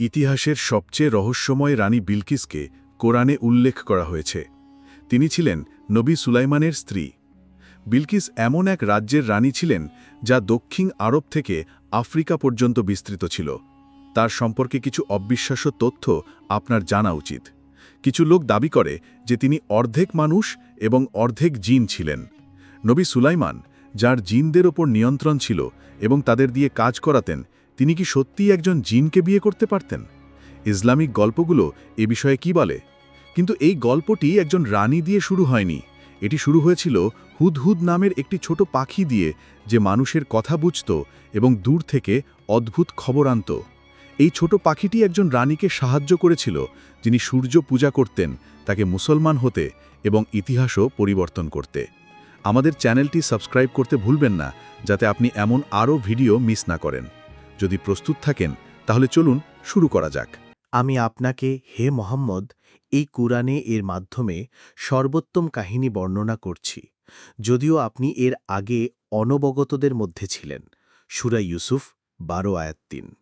ইতিহাসের সবচেয়ে রহস্যময় রানী বিলকিসকে কোরআনে উল্লেখ করা হয়েছে। তিনি ছিলেন নবী সুলাইমানের স্ত্রী। বিলকিস এমন এক রাজ্যের রানী ছিলেন যা দক্ষিণ আরব থেকে আফ্রিকা পর্যন্ত বিস্তৃত ছিল। তার সম্পর্কে কিছু অবিশ্বাস্য তথ্য আপনার জানা উচিত। কিছু লোক দাবি করে যে তিনি অর্ধেক মানুষ এবং অর্ধেক জিন ছিলেন। নবী সুলাইমান, যার জিনদের ওপর নিয়ন্ত্রণ ছিল এবং তাদের দিয়ে কাজ করাতেন তিনি কি সত্যিই একজন জিনকে বিয়ে করতে পারতেন? ইসলামিক গল্পগুলো এ বিষয়ে কি বলে? কিন্তু এই গল্পটি একজন রানী দিয়ে শুরু হয়নি। এটি শুরু হয়েছিল হুদহুদ নামের একটি ছোট পাখি দিয়ে যে মানুষের কথা বুঝত এবং দূর থেকে অদ্ভুত খবর আনত। এই ছোট পাখিটি একজন রানীকে সাহায্য করেছিল, যিনি সূর্য পূজা করতেন, তাকে মুসলমান হতে এবং ইতিহাসও পরিবর্তন করতে। আমাদের চ্যানেলটি সাবস্ক্রাইব করতে ভুলবেন না, যাতে আপনি এমন আরও ভিডিও মিস না করেন। যদি প্রস্তুত থাকেন, তাহলে চলুন শুরু করা যাক। আমি আপনাকে হে মোহাম্মদ, এই কুরআনে এর মাধ্যমে সর্বোত্তম কাহিনী বর্ণনা করছি। যদিও আপনি এর আগে অনবগতদের মধ্যে ছিলেন। সুরা ইউসুফ, বারো আয়াত তিন।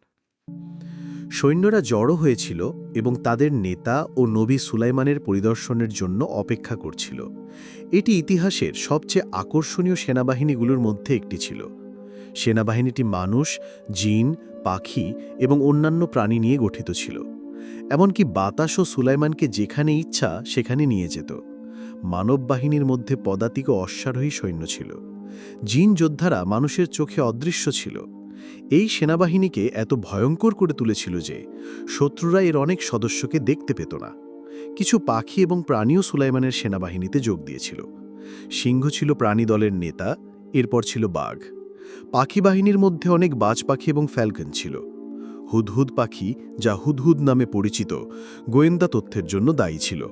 সৈন্যরা জড়ো হয়েছিল এবং তাদের নেতা ও নবী সুলাইমানের পরিদর্শনের জন্য অপেক্ষা করছিল। এটি ইতিহাসের সবচেয়ে আকর্ষণীয় সেনাবাহিনীগুলোর মধ্যে একটি ছিল। সেনাবাহিনীটি মানুষ, জিন, পাখি এবং অন্যান্য প্রাণী নিয়ে গঠিত ছিল। এমনকি বাতাসও সুলাইমানকে যেখানে ইচ্ছা সেখানে নিয়ে যেত। মানব বাহিনীর মধ্যে পদাতিক ও অশ্বারোহী সৈন্য ছিল। জিন যোদ্ধারা মানুষের চোখে অদৃশ্য ছিল। এই সেনাবাহিনীকে এত ভয়ঙ্কর করে তুলেছিল যে শত্রুরা এর অনেক সদস্যকে দেখতে পেত না। কিছু পাখি এবং প্রাণীও সুলাইমানের সেনাবাহিনীতে যোগ দিয়েছিল। সিংহ ছিল প্রাণী দলের নেতা, এরপর ছিল বাঘ। পাখি বাহিনীর মধ্যে অনেক বাজ পাখি এবং ফ্যালকন ছিল। হুদহুদ পাখি, যা হুদহুদ নামে পরিচিত, গোয়েন্দা তথ্যের জন্য দায়ী ছিল।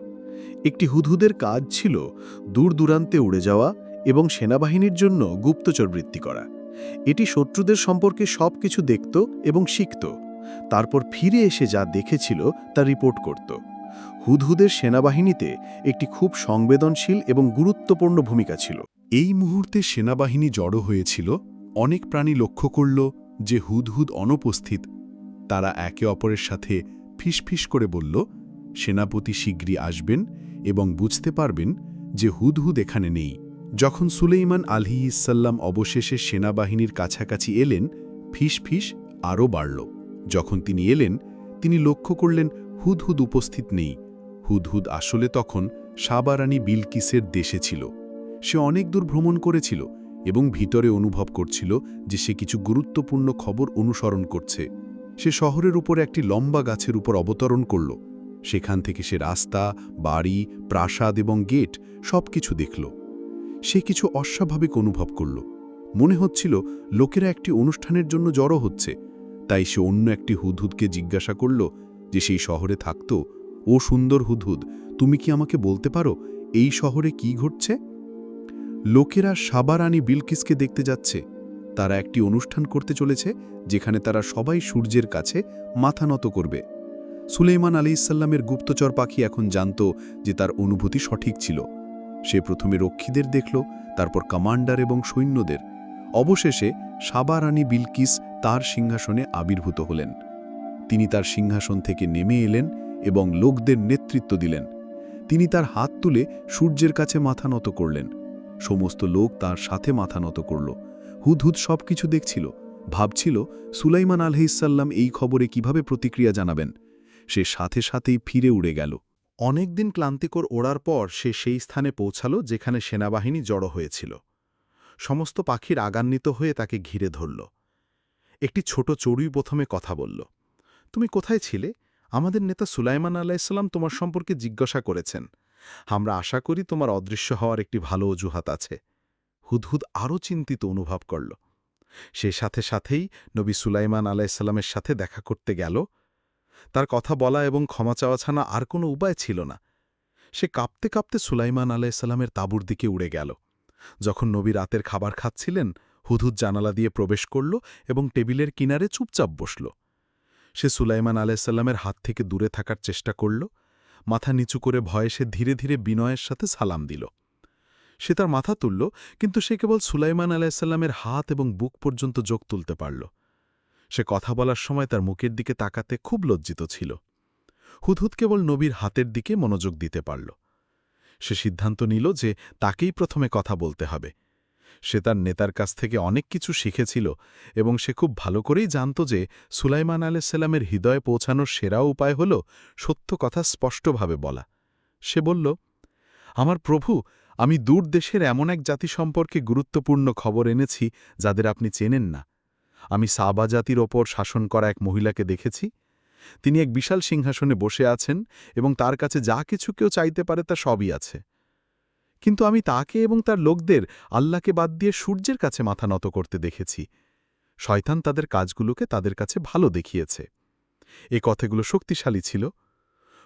একটি হুদহুদের কাজ ছিল দূর দূরান্তে উড়ে যাওয়া এবং সেনাবাহিনীর জন্য গুপ্তচর বৃত্তি করা। এটি শত্রুদের সম্পর্কে সব কিছু দেখত এবং শিখত। তারপর ফিরে এসে যা দেখেছিল তা রিপোর্ট করত। হুদহুদের সেনাবাহিনীতে একটি খুব সংবেদনশীল এবং গুরুত্বপূর্ণ ভূমিকা ছিল। এই মুহূর্তে সেনাবাহিনী জড়ো হয়েছিল অনেক প্রাণী লক্ষ্য করল যে হুদহুদ অনুপস্থিত। তারা একে অপরের সাথে ফিসফিস করে বলল, সেনাপতি শীঘ্রই আসবেন এবং বুঝতে পারবেন যে হুদহুদ এখানে নেই। যখন সুলেইমান আলহি ইসাল্লাম অবশেষে সেনাবাহিনীর কাছাকাছি এলেন ফিস ফিস আরও বাড়ল। যখন তিনি এলেন, তিনি লক্ষ্য করলেন হুদহুদ উপস্থিত নেই। হুদহুদ আসলে তখন সাবারানী বিলকিসের দেশে ছিল। সে অনেক দূর ভ্রমণ করেছিল এবং ভিতরে অনুভব করছিল যে সে কিছু গুরুত্বপূর্ণ খবর অনুসরণ করছে। সে শহরের উপর একটি লম্বা গাছের উপর অবতরণ করল। সেখান থেকে সে রাস্তা, বাড়ি, প্রাসাদ এবং গেট সব কিছু দেখল। সে কিছু অস্বাভাবিক অনুভব করল। মনে হচ্ছিল লোকেরা একটি অনুষ্ঠানের জন্য জড়ো হচ্ছে। তাই সে অন্য একটি হুদহুদকে জিজ্ঞাসা করল যে সেই শহরে থাকত, ও সুন্দর হুদহুদ, তুমি কি আমাকে বলতে পারো এই শহরে কি ঘটছে? লোকেরা সাবারানি বিলকিসকে দেখতে যাচ্ছে। তারা একটি অনুষ্ঠান করতে চলেছে, যেখানে তারা সবাই সূর্যের কাছে মাথা নত করবে। সুলেইমান আলী ইসাল্লামের গুপ্তচর পাখি এখন জানত যে তার অনুভূতি সঠিক ছিল। সে প্রথমে রক্ষীদের দেখল, তারপর কমান্ডার এবং সৈন্যদের। অবশেষে সাবারানী বিলকিস তার সিংহাসনে আবির্ভূত হলেন। তিনি তার সিংহাসন থেকে নেমে এলেন এবং লোকদের নেতৃত্ব দিলেন। তিনি তার হাত তুলে সূর্যের কাছে মাথা নত করলেন। সমস্ত লোক তার সাথে মাথা নত করল। হুদহুদ সব কিছু দেখছিল। ভাবছিল, সুলাইমান আলহিসাল্লাম এই খবরে কীভাবে প্রতিক্রিয়া জানাবেন? সে সাথে সাথেই ফিরে উড়ে গেল। অনেকদিন ক্লান্তিকর ওড়ার পর সে সেই স্থানে পৌঁছালো যেখানে সেনাবাহিনী জড়ো হয়েছিল। সমস্ত পাখির আগান্বিত হয়ে তাকে ঘিরে ধরল। একটি ছোট চড়ুই প্রথমে কথা বলল, তুমি কোথায় ছিলে? আমাদের নেতা সুলাইমান আলাইসাল্লাম তোমার সম্পর্কে জিজ্ঞাসা করেছেন। আমরা আশা করি তোমার অদৃশ্য হওয়ার একটি ভালো অজুহাত আছে। হুদহুদ আরও চিন্তিত অনুভব করল। সে সাথে সাথেই নবী সুলাইমান আলাইসাল্লামের সাথে দেখা করতে গেল। তার কথা বলা এবং ক্ষমা চাওয়া ছাড়া আর কোনো উপায় ছিল না। সে কাঁপতে কাঁপতে সুলাইমান আলাইসাল্লামের তাঁবুর দিকে উড়ে গেল। যখন নবী রাতের খাবার খাচ্ছিলেন, হুদহুদ জানালা দিয়ে প্রবেশ করল এবং টেবিলের কিনারে চুপচাপ বসল। সে সুলাইমান আলাইসাল্লামের হাত থেকে দূরে থাকার চেষ্টা করল। মাথা নিচু করে ভয়ে সে ধীরে ধীরে বিনয়ের সাথে সালাম দিল। সে তার মাথা তুলল, কিন্তু সে কেবল সুলাইমান আলাইসাল্লামের হাত এবং বুক পর্যন্ত যোগ তুলতে পারল। সে কথা বলার সময় তার মুখের দিকে তাকাতে খুব লজ্জিত ছিল। হুদহুদ কেবল নবীর হাতের দিকে মনোযোগ দিতে পারল। সে সিদ্ধান্ত নিল যে তাকেই প্রথমে কথা বলতে হবে। সে তার নেতার কাছ থেকে অনেক কিছু শিখেছিল এবং সে খুব ভালো করেই জানত যে সুলাইমান আলাইসাল্লামের হৃদয়ে পৌঁছানোর সেরা উপায় হল সত্য কথা স্পষ্টভাবে বলা। সে বলল, আমার প্রভু, আমি দূর দেশের এমন এক জাতি সম্পর্কে গুরুত্বপূর্ণ খবর এনেছি যাদের আপনি চেনেন না। আমি সাবা জাতির ওপর শাসন করা এক মহিলাকে দেখেছি। তিনি এক বিশাল সিংহাসনে বসে আছেন এবং তার কাছে যা কিছু কেউ চাইতে পারে তা সবই আছে। কিন্তু আমি তাকে এবং তার লোকদের আল্লাহকে বাদ দিয়ে সূর্যের কাছে মাথা নত করতে দেখেছি। শয়তান তাদের কাজগুলোকে তাদের কাছে ভালো দেখিয়েছে। এ কথাগুলো শক্তিশালী ছিল।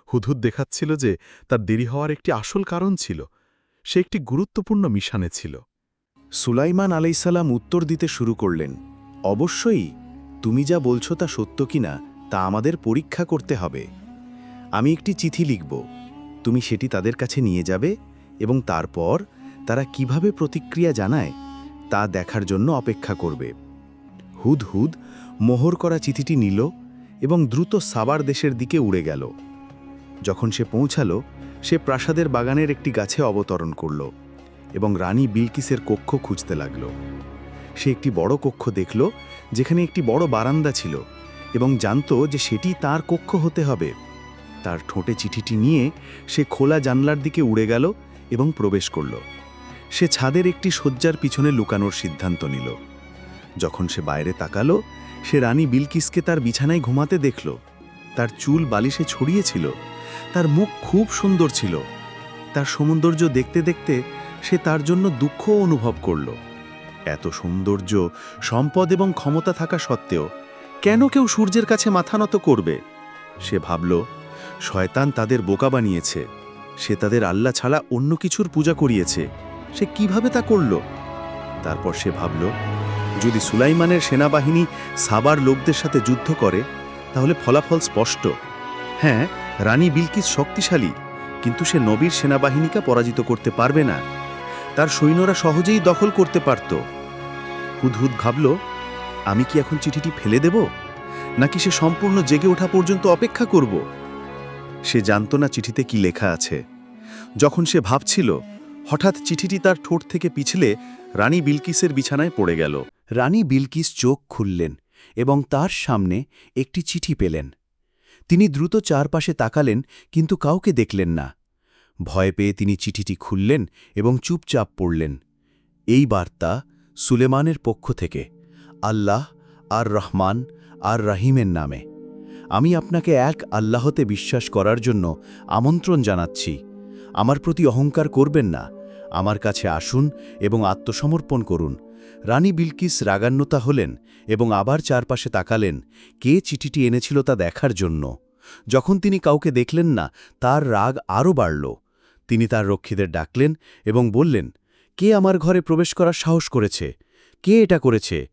হুদহুদ দেখাচ্ছিল যে তার দেরি হওয়ার একটি আসল কারণ ছিল। সে একটি গুরুত্বপূর্ণ মিশানে ছিল। সুলাইমান আলাইসাল্লাম উত্তর দিতে শুরু করলেন, অবশ্যই, তুমি যা বলছো তা সত্য কিনা তা আমাদের পরীক্ষা করতে হবে। আমি একটি চিঠি লিখব। তুমি সেটি তাদের কাছে নিয়ে যাবে এবং তারপর তারা কীভাবে প্রতিক্রিয়া জানায়, তা দেখার জন্য অপেক্ষা করবে। হুদ হুদ মোহর করা চিঠিটি নিল এবং দ্রুত সাবার দেশের দিকে উড়ে গেল। যখন সে পৌঁছালো, সে প্রাসাদের বাগানের একটি গাছে অবতরণ করল এবং রানী বিলকিসের কক্ষ খুঁজতে লাগল। সে একটি বড় কক্ষ দেখল, যেখানে একটি বড় বারান্দা ছিল এবং জানত যে সেটি তার কক্ষ হতে হবে। তার ঠোঁটে চিঠিটি নিয়ে সে খোলা জানলার দিকে উড়ে গেল এবং প্রবেশ করল। সে ছাদের একটি শয্যার পিছনে লুকানোর সিদ্ধান্ত নিল। যখন সে বাইরে তাকালো, সে রানী বিলকিসকে তার বিছানায় ঘুমাতে দেখল। তার চুল বালিশে ছড়িয়েছিল তার মুখ খুব সুন্দর ছিল। তার সৌন্দর্য দেখতে দেখতে সে তার জন্য দুঃখও অনুভব করল। এত সৌন্দর্য, সম্পদ এবং ক্ষমতা থাকা সত্ত্বেও কেন কেউ সূর্যের কাছে মাথা নত করবে? সে ভাবল, শয়তান তাদের বোকা বানিয়েছে। সে তাদের আল্লাহ ছাড়া অন্য কিছুর পূজা করিয়েছে। সে কীভাবে তা করল? তারপর সে ভাবল, যদি সুলাইমানের সেনাবাহিনী সাবার লোকদের সাথে যুদ্ধ করে, তাহলে ফলাফল স্পষ্ট। হ্যাঁ রানী বিলকিস শক্তিশালী, কিন্তু সে নবীর সেনাবাহিনীকে পরাজিত করতে পারবে না। তার সৈন্যরা সহজেই দখল করতে পারত। হুদহুদ ভাবল, আমি কি এখন চিঠিটি ফেলে দেব? নাকি সে সম্পূর্ণ জেগে ওঠা পর্যন্ত অপেক্ষা করব? সে জানত না চিঠিতে কি লেখা আছে। যখন সে ভাবছিল, হঠাৎ চিঠিটি তার ঠোঁট থেকে পিছলে রানী বিলকিসের বিছানায় পড়ে গেল। রানী বিলকিস চোখ খুললেন এবং তার সামনে একটি চিঠি পেলেন। তিনি দ্রুত চারপাশে তাকালেন, কিন্তু কাউকে দেখলেন না। ভয় পেয়ে তিনি চিঠিটি খুললেন এবং চুপচাপ পড়লেন। এই বার্তা সুলেমানের পক্ষ থেকে, আল্লাহ আর রহমান আর রাহিমের নামে। আমি আপনাকে এক আল্লাহতে বিশ্বাস করার জন্য আমন্ত্রণ জানাচ্ছি। আমার প্রতি অহংকার করবেন না। আমার কাছে আসুন এবং আত্মসমর্পণ করুন। রানী বিলকিস রাগান্নতা হলেন এবং আবার চারপাশে তাকালেন, কে চিঠিটি এনেছিল তা দেখার জন্য। যখন তিনি কাউকে দেখলেন না, তার রাগ আরও বাড়ল। তিনি তার রক্ষীদের ডাকলেন এবং বললেন, কে আমার ঘরে প্রবেশ করার সাহস করেছে? কে এটা করেছে?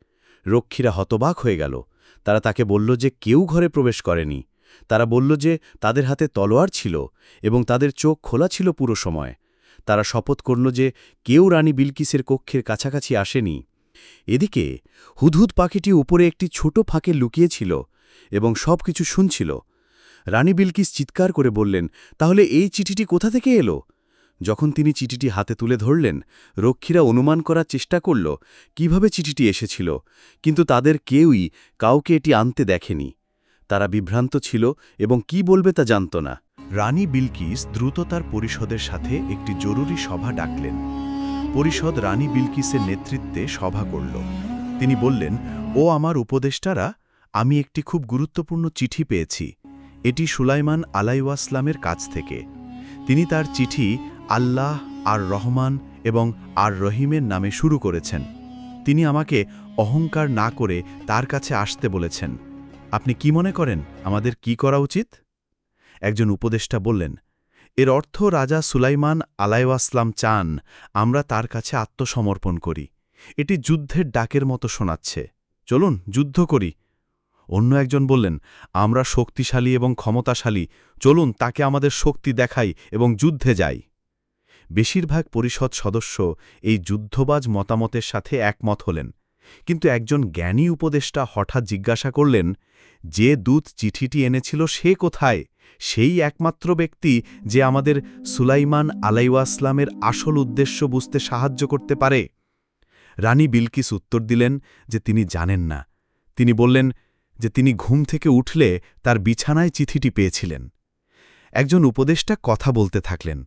রক্ষীরা হতবাক হয়ে গেল। তারা তাকে বলল যে কেউ ঘরে প্রবেশ করেনি। তারা বলল যে তাদের হাতে তলোয়ার ছিল এবং তাদের চোখ খোলা ছিল পুরো সময়। তারা শপথ করল যে কেউ রানী বিলকিসের কক্ষের কাছাকাছি আসেনি। এদিকে হুদহুদ পাখিটি উপরে একটি ছোট ফাঁকে লুকিয়েছিল এবং সব কিছু শুনছিল। রানী বিলকিস চিৎকার করে বললেন, তাহলে এই চিঠিটি কোথা থেকে এলো? যখন তিনি চিঠিটি হাতে তুলে ধরলেন, রক্ষীরা অনুমান করার চেষ্টা করল, কীভাবে চিঠিটি এসেছিল, কিন্তু তাদের কেউই কাউকে এটি আনতে দেখেনি। তারা বিভ্রান্ত ছিল এবং কি বলবে তা জানত না। রানী বিলকিস দ্রুত তার পরিষদের সাথে একটি জরুরি সভা ডাকলেন। পরিষদ রানী বিলকিসের নেতৃত্বে সভা করল। তিনি বললেন, ও আমার উপদেষ্টারা, আমি একটি খুব গুরুত্বপূর্ণ চিঠি পেয়েছি। এটি সুলাইমান আলাইওয়াসলামের কাছ থেকে। তিনি তার চিঠি আল্লাহ, আর রহমান এবং আর রহিমের নামে শুরু করেছেন। তিনি আমাকে অহংকার না করে তার কাছে আসতে বলেছেন। আপনি কি মনে করেন, আমাদের কি করা উচিত? একজন উপদেষ্টা বললেন, এর অর্থ রাজা সুলাইমান আলাইওয়াসলাম চান আমরা তার কাছে আত্মসমর্পণ করি। এটি যুদ্ধের ডাকের মতো শোনাচ্ছে। চলুন, যুদ্ধ করি। অন্য একজন বললেন, আমরা শক্তিশালী এবং ক্ষমতাশালী। চলুন, তাকে আমাদের শক্তি দেখাই এবং যুদ্ধে যাই। বেশিরভাগ পরিষদ সদস্য এই যুদ্ধবাজ মতামতের সাথে একমত হলেন। কিন্তু একজন জ্ঞানী উপদেষ্টা হঠাৎ জিজ্ঞাসা করলেন, যে দূত চিঠিটি এনেছিল সে কোথায়? সেই একমাত্র ব্যক্তি যে আমাদের সুলাইমান আলাইওয়াসলামের আসল উদ্দেশ্য বুঝতে সাহায্য করতে পারে? রানী বিলকিস উত্তর দিলেন যে তিনি জানেন না। তিনি বললেন যে তিনি ঘুম থেকে উঠলে তার বিছানায় চিঠিটি পেয়েছিলেন। একজন উপদেষ্টা কথা বলতে থাকলেন।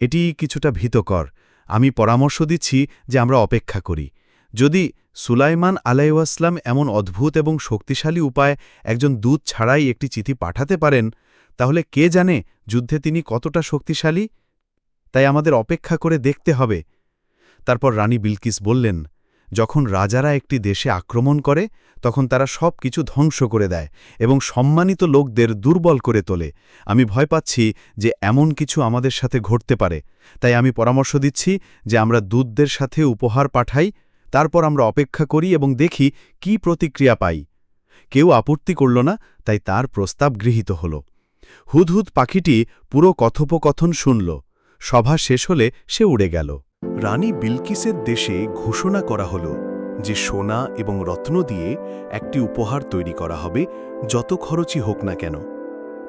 এটি কিছুটা ভীতকর। আমি পরামর্শ দিচ্ছি যে আমরা অপেক্ষা করি। যদি সুলাইমান আলাইওয়াসলাম এমন অদ্ভুত এবং শক্তিশালী উপায় একজন দূত ছাড়াই একটি চিঠি পাঠাতে পারেন, তাহলে কে জানে যুদ্ধে তিনি কতটা শক্তিশালী? তাই আমাদের অপেক্ষা করে দেখতে হবে। তারপর রানী বিলকিস বললেন যখন রাজারা একটি দেশে আক্রমণ করে, তখন তারা সব কিছু ধ্বংস করে দেয় এবং সম্মানিত লোকদের দুর্বল করে তোলে। আমি ভয় পাচ্ছি যে এমন কিছু আমাদের সাথে ঘটতে পারে। তাই আমি পরামর্শ দিচ্ছি যে আমরা দূতদের সাথে উপহার পাঠাই, তারপর আমরা অপেক্ষা করি এবং দেখি কি প্রতিক্রিয়া পাই। কেউ আপত্তি করল না, তাই তার প্রস্তাব গৃহীত হল। হুদহুদ পাখিটি পুরো কথোপকথন শুনল। সভা শেষ হলে সে উড়ে গেল। রানী বিলকিসের দেশে ঘোষণা করা হল যে সোনা এবং রত্ন দিয়ে একটি উপহার তৈরি করা হবে, যত খরচই হোক না কেন।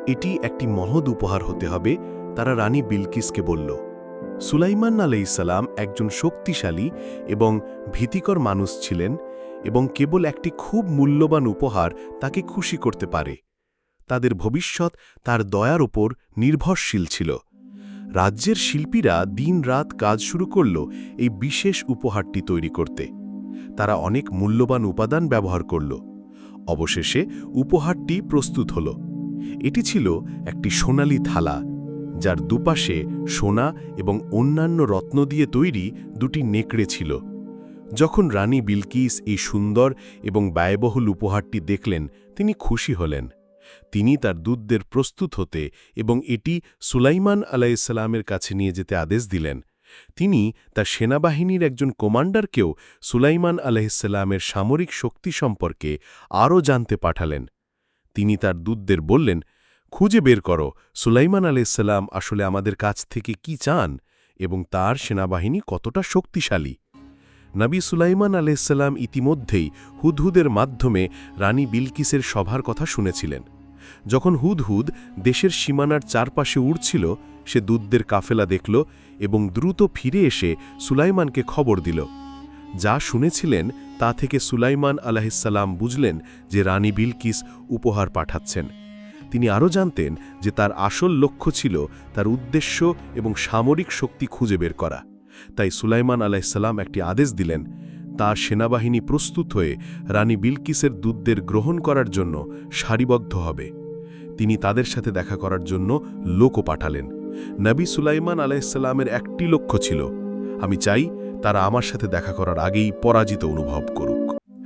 এটি একটি মহৎ উপহার হতে হবে, তারা রানী বিলকিসকে বলল। সুলাইমান আলাইসাল্লাম একজন শক্তিশালী এবং ভীতিকর মানুষ ছিলেন এবং কেবল একটি খুব মূল্যবান উপহার তাকে খুশি করতে পারে। তাদের ভবিষ্যৎ তার দয়ার ওপর নির্ভরশীল ছিল। রাজ্যের শিল্পীরা দিনরাত কাজ শুরু করল এই বিশেষ উপহারটি তৈরি করতে। তারা অনেক মূল্যবান উপাদান ব্যবহার করল। অবশেষে উপহারটি প্রস্তুত হল। এটি ছিল একটি সোনালি থালা, যার দুপাশে সোনা এবং অন্যান্য রত্ন দিয়ে তৈরি দুটি নেকড়ে ছিল। যখন রানী বিলকিস এই সুন্দর এবং ব্যয়বহুল উপহারটি দেখলেন, তিনি খুশি হলেন। তিনি তার দূতদের প্রস্তুত হতে এবং এটি সুলাইমান আলাইসাল্লামের কাছে নিয়ে যেতে আদেশ দিলেন। তিনি তার সেনাবাহিনীর একজন কমান্ডারকেও সুলাইমান আলাইসাল্লামের সামরিক শক্তি সম্পর্কে আরও জানতে পাঠালেন। তিনি তার দূতদের বললেন, খুঁজে বের করো, সুলাইমান আলাইসাল্লাম আসলে আমাদের কাছ থেকে কি চান এবং তার সেনাবাহিনী কতটা শক্তিশালী? নবী সুলাইমান আলাইসাল্লাম ইতিমধ্যেই হুদহুদের মাধ্যমে রানী বিলকিসের সভার কথা শুনেছিলেন। যখন হুদহুদ দেশের সীমানার চারপাশে উড়ছিল, সে দুধদের কাফেলা দেখল এবং দ্রুত ফিরে এসে সুলাইমানকে খবর দিল। যা শুনেছিলেন, তা থেকে সুলাইমান আলাহিসাল্লাম বুঝলেন যে রানী বিলকিস উপহার পাঠাচ্ছেন। তিনি আরও জানতেন যে তার আসল লক্ষ্য ছিল তার উদ্দেশ্য এবং সামরিক শক্তি খুঁজে বের করা। তাই সুলাইমান আলাইসাল্লাম একটি আদেশ দিলেন তার সেনাবাহিনী প্রস্তুত হয়ে রানী বিলকিসের দূতদের গ্রহণ করার জন্য সারিবদ্ধ হবে। তিনি তাদের সাথে দেখা করার জন্য লোকও পাঠালেন। নবী সুলাইমান আলাইসাল্লামের একটি লক্ষ্য ছিল, আমি চাই তারা আমার সাথে দেখা করার আগেই পরাজিত অনুভব করুক।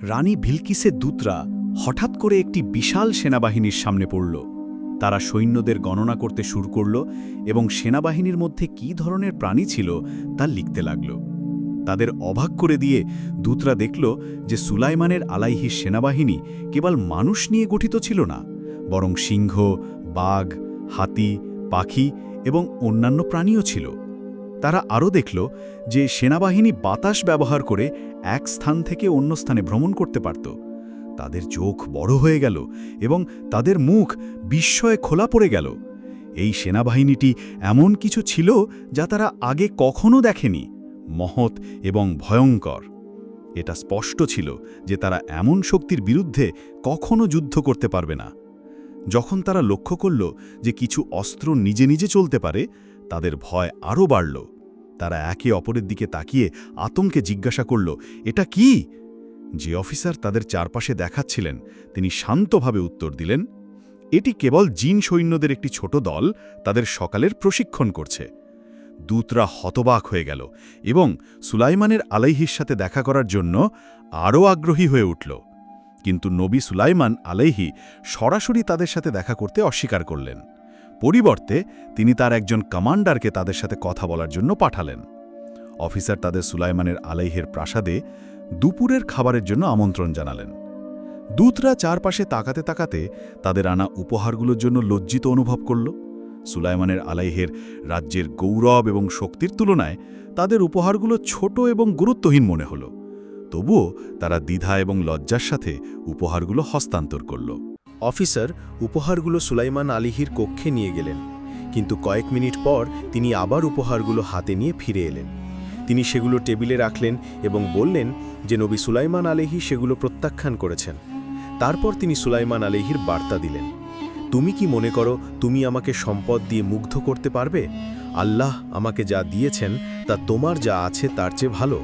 রানী ভিলকিসের দূতরা হঠাৎ করে একটি বিশাল সেনাবাহিনীর সামনে পড়ল। তারা সৈন্যদের গণনা করতে শুরু করল এবং সেনাবাহিনীর মধ্যে কি ধরনের প্রাণী ছিল তা লিখতে লাগল। তাদের অবাক করে দিয়ে দূতরা দেখল যে সুলাইমানের আলাইহি সেনাবাহিনী কেবল মানুষ নিয়ে গঠিত ছিল না বরং সিংহ, বাঘ, হাতি, পাখি এবং অন্যান্য প্রাণীও ছিল। তারা আরও দেখল যে সেনাবাহিনী বাতাস ব্যবহার করে এক স্থান থেকে অন্য স্থানে ভ্রমণ করতে পারত। তাদের চোখ বড় হয়ে গেল এবং তাদের মুখ বিস্ময়ে খোলা পড়ে গেল। এই সেনাবাহিনীটি এমন কিছু ছিল যা তারা আগে কখনো দেখেনি, মহৎ এবং ভয়ঙ্কর। এটা স্পষ্ট ছিল যে তারা এমন শক্তির বিরুদ্ধে কখনো যুদ্ধ করতে পারবে না। যখন তারা লক্ষ্য করল যে কিছু অস্ত্র নিজে নিজে চলতে পারে, তাদের ভয় আরও বাড়ল। তারা একে অপরের দিকে তাকিয়ে আতঙ্কে জিজ্ঞাসা করল, এটা কি? যে অফিসার তাদের চারপাশে দেখাচ্ছিলেন, তিনি শান্তভাবে উত্তর দিলেন, এটি কেবল জিন সৈন্যদের একটি ছোট দল, তাদের সকালের প্রশিক্ষণ করছে। দূতরা হতবাক হয়ে গেল এবং সুলাইমানের আলাইহির সাথে দেখা করার জন্য আরও আগ্রহী হয়ে উঠল। কিন্তু নবী সুলাইমান আলাইহি সরাসরি তাদের সাথে দেখা করতে অস্বীকার করলেন। পরিবর্তে তিনি তার একজন কমান্ডারকে তাদের সাথে কথা বলার জন্য পাঠালেন। অফিসার তাদের সুলাইমানের আলাইহের প্রাসাদে দুপুরের খাবারের জন্য আমন্ত্রণ জানালেন। দূতরা চারপাশে তাকাতে তাকাতে তাদের আনা উপহারগুলোর জন্য লজ্জিত অনুভব করল। সুলাইমানের আলাইহের রাজ্যের গৌরব এবং শক্তির তুলনায় তাদের উপহারগুলো ছোট এবং গুরুত্বহীন মনে হল। তবুও তারা দ্বিধা এবং লজ্জার সাথে উপহারগুলো হস্তান্তর করল। অফিসার উপহারগুলো সুলাইমান আলিহির কক্ষে নিয়ে গেলেন। কিন্তু কয়েক মিনিট পর তিনি আবার উপহারগুলো হাতে নিয়ে ফিরে এলেন। তিনি সেগুলো টেবিলে রাখলেন এবং বললেন যে, নবী সুলাইমান আলিহি সেগুলো প্রত্যাখ্যান করেছেন। তারপর তিনি সুলাইমান আলিহির বার্তা দিলেন, তুমি কি মনে করো তুমি আমাকে সম্পদ দিয়ে মুগ্ধ করতে পারবে? আল্লাহ আমাকে যা দিয়েছেন তা তোমার যা আছে তার চেয়ে ভালো।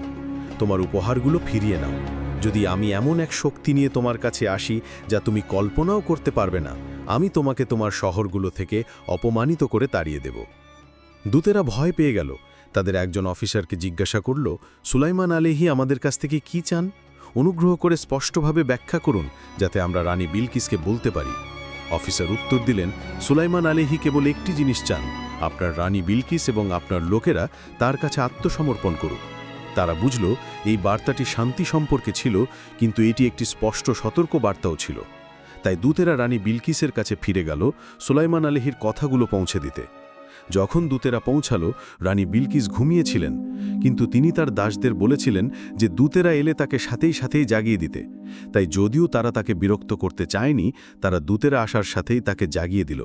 তোমার উপহারগুলো ফিরিয়ে নাও। যদি আমি এমন এক শক্তি নিয়ে তোমার কাছে আসি, যা তুমি কল্পনাও করতে পারবে না, আমি তোমাকে তোমার শহরগুলো থেকে অপমানিত করে তাড়িয়ে দেব। দূতেরা ভয় পেয়ে গেল। তাদের একজন অফিসারকে জিজ্ঞাসা করল, সুলাইমান আলেহি আমাদের কাছ থেকে কি চান? অনুগ্রহ করে স্পষ্টভাবে ব্যাখ্যা করুন, যাতে আমরা রানী বিলকিসকে বলতে পারি। অফিসার উত্তর দিলেন, সুলাইমান আলেহি কেবল একটি জিনিস চান। আপনার রানী বিলকিস এবং আপনার লোকেরা তার কাছে আত্মসমর্পণ করুক। তারা বুঝল, এই বার্তাটি শান্তি সম্পর্কে ছিল, কিন্তু এটি একটি স্পষ্ট সতর্ক বার্তাও ছিল। তাই দূতেরা রানী বিলকিসের কাছে ফিরে গেল সুলাইমান আলিহির কথাগুলো পৌঁছে দিতে। যখন দূতেরা পৌঁছালো, রানী বিলকিস ঘুমিয়েছিলেন, কিন্তু তিনি তার দাসদের বলেছিলেন যে দূতেরা এলে তাকে সাথেই সাথেই জাগিয়ে দিতে। তাই যদিও তারা তাকে বিরক্ত করতে চায়নি, তারা দূতেরা আসার সাথেই তাকে জাগিয়ে দিল।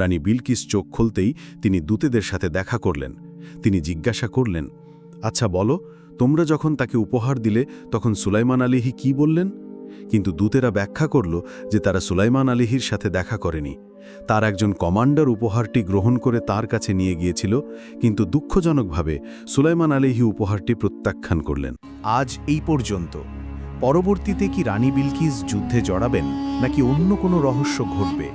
রানী বিলকিস চোখ খুলতেই তিনি দূতেদের সাথে দেখা করলেন। তিনি জিজ্ঞাসা করলেন আচ্ছা বলো তোমরা যখন তাকে উপহার দিলে, তখন সুলাইমান আলিহি কি বললেন? কিন্তু দূতেরা ব্যাখ্যা করল যে তারা সুলাইমান আলিহির সাথে দেখা করেনি। তার একজন কমান্ডার উপহারটি গ্রহণ করে তার কাছে নিয়ে গিয়েছিল, কিন্তু দুঃখজনকভাবে সুলাইমান আলিহি উপহারটি প্রত্যাখ্যান করলেন। আজ এই পর্যন্ত। পরবর্তীতে কি রানী বিলকিস যুদ্ধে জড়াবেন, নাকি অন্য কোনো রহস্য ঘটবে?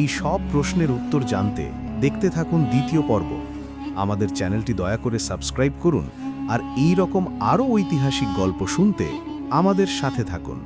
এই সব প্রশ্নের উত্তর জানতে দেখতে থাকুন দ্বিতীয় পর্ব। আমাদের চ্যানেলটি দয়া করে সাবস্ক্রাইব করুন আর এই রকম আরও ঐতিহাসিক গল্প শুনতে আমাদের সাথে থাকুন।